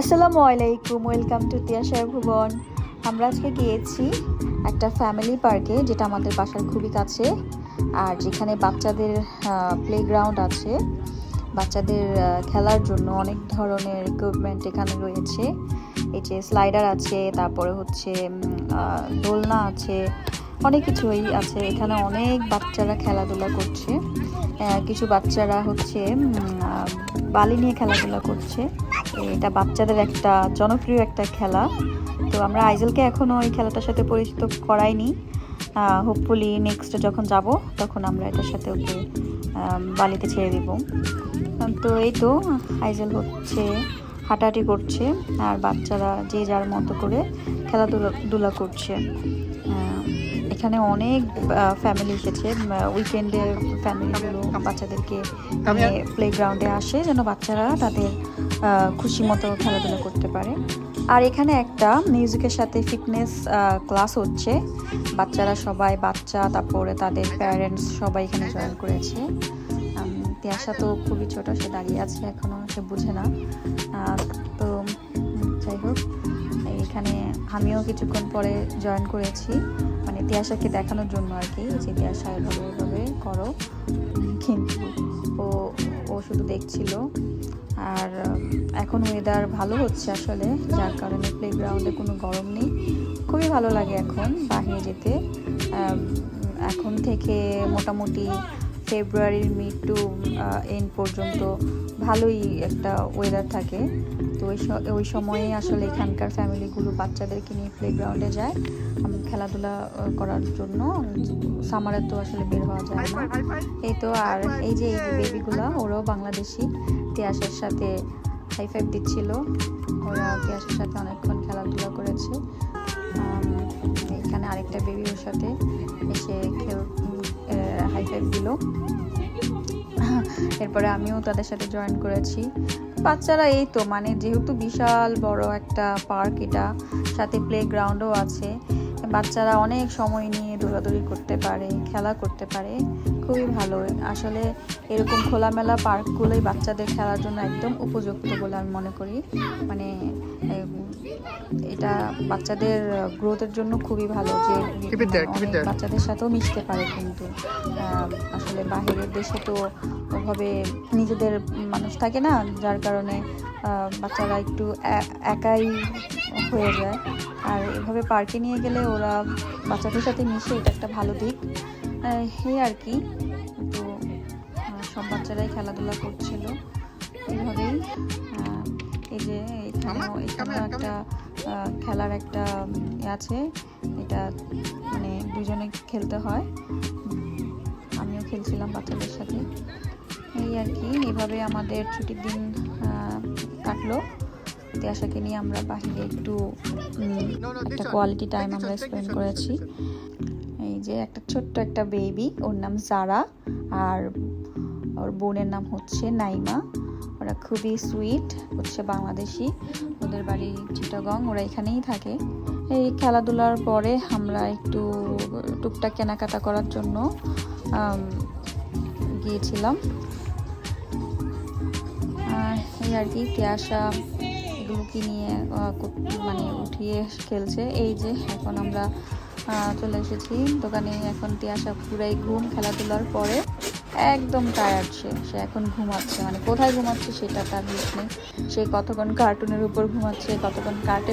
আসসালামু আলাইকুম, welcome to তিয়াশার ভুবন। আমরা আজকে গিয়েছি একটা ফ্যামিলি পার্কে, যেটা আমাদের বাসার খুবই কাছে, আর যেখানে বাচ্চাদের প্লেগ্রাউন্ড আছে। বাচ্চাদের খেলার জন্য অনেক ধরনের ইকুইপমেন্ট এখানে রয়েছে। এই যে স্লাইডার আছে, তারপরে হচ্ছে দোলনা আছে, অনেক কিছুই আছে। এখানে অনেক বাচ্চারা খেলাধুলা করছে। কিছু বাচ্চারা হচ্ছে বালি নিয়ে খেলাধুলা করছে। এটা বাচ্চাদের একটা জনপ্রিয় একটা খেলা। তো আমরা আইজেলকে এখনও এই খেলাটার সাথে পরিচিত করাইনি। হোপফুলি নেক্সট যখন যাব তখন আমরা এটার সাথে ওকে বালিতে ছেড়ে দিব। তো এই তো আইজেল হচ্ছে হাঁটাহাঁটি করছে আর বাচ্চারা যে যার মতো করে খেলাধুলা দুলা করছে। এখানে অনেক ফ্যামিলি এসেছে। উইকেন্ডে ফ্যামিলিগুলো বাচ্চাদেরকে প্লেগ্রাউন্ডে আসে যেন বাচ্চারা তাদের খুশি মতো খেলাধুলা করতে পারে। আর এখানে একটা মিউজিকের সাথে ফিটনেস ক্লাস হচ্ছে। বাচ্চারা সবাই, বাচ্চা, তারপরে তাদের প্যারেন্টস সবাই এখানে জয়েন করেছে। তিয়াশা তো খুবই ছোট, সে দাঁড়িয়ে আছে এখনও, সে বুঝে না। তো যাই হোক, এখানে আমিও কিছুক্ষণ পরে জয়েন করেছি। তিয়াশাকে দেখানোর জন্য আর কি, যে তিয়াশা এভাবে এভাবে করো। কিন্তু ও ও শুধু দেখছিল। আর এখন ওয়েদার ভালো হচ্ছে আসলে, যার কারণে প্লেগ্রাউন্ডে কোনো গরম নেই। খুবই ভালো লাগে এখন বাহিরে যেতে। এখন থেকে মোটামুটি ফেব্রুয়ারির মিড টু এন্ড পর্যন্ত ভালোই একটা ওয়েদার থাকে। তো ওই ওই সময়ে আসলে এখানকার ফ্যামিলিগুলো বাচ্চাদেরকে নিয়ে প্লেগ্রাউন্ডে যায়। খেলাধুলা করার জন্য। সামারে তো আসলে বের হওয়া যায় না। এই তো, আর এই যে এই যে বেবিগুলা ওরাও বাংলাদেশি। তিয়াসের সাথে হাই ফাইভ দিচ্ছিল। ওরা তিয়াসের সাথে অনেকক্ষণ খেলাধুলা করেছে। এখানে আরেকটা বেবি ওর সাথে এসে খেল দিল। এরপরে আমিও তাদের সাথে জয়েন করেছি। বাচ্চারা এই তো মানে যেহেতু বিশাল বড় একটা পার্ক এটা, সাথে প্লে গ্রাউন্ডও আছে, বাচ্চারা অনেক সময় নিয়ে দৌড়াদৌড়ি করতে পারে, খেলা করতে পারে, খুবই ভালো। আসলে এরকম খোলামেলা পার্কগুলোই বাচ্চাদের খেলার জন্য একদম উপযুক্ত বলে আমি মনে করি। মানে এটা বাচ্চাদের গ্রোথের জন্য খুবই ভালো যে. বাচ্চাদের সাথেও মিশতে পারে কিন্তু আসলে বাহিরের দেশে তো ওভাবে নিজেদের মানুষ থাকে না যার কারণে বাচ্চারা একটু একাই হয়ে যায়। আর এভাবে পার্কে নিয়ে গেলে ওরা বাচ্চাদের সাথে মিশে এটা একটা ভালো দিক। এই আর কি। তো সব বাচ্চারাই খেলাধুলা করছিল। এইভাবেই এই যে এখানেও এখানেও একটা খেলার একটা ইয়ে আছে। এটা মানে দুজনে খেলতে হয়। আমিও খেলছিলাম বাচ্চাদের সাথে। এই আর কি এভাবে আমাদের ছুটির দিন কাটলো। তিয়াশাকে নিয়ে আমরা বাহিরে একটু একটা কোয়ালিটি টাইম আমরা স্পেন্ড করেছি। এই যে একটা ছোট্ট একটা বেবি ওর নাম জারা আর ওর বোনের নাম হচ্ছে নাইমা ওরা খুবই সুইট হচ্ছে বাংলাদেশি। ওদের বাড়ি চিটাগং, ওরা এখানেই থাকে। এই খেলাধুলার পরে আমরা একটু টুকটাক কেনাকাটা করার জন্য গিয়েছিলাম। এই আর কি তিয়াশা এগুলোকে নিয়ে মানে উঠিয়ে খেলছে। এই যে এখন আমরা চলে এসেছি। দোকানে এখন তিয়াশা পুরাই ঘুম খেলাধুলার পরে। একদম টায়ার্ড সে সে এখন ঘুমাচ্ছে। মানে কোথায় ঘুমাচ্ছে সেটা তার হিস নেই। সে কতক্ষণ কার্টুনের উপর ঘুমাচ্ছে, কতক্ষণ কার্টে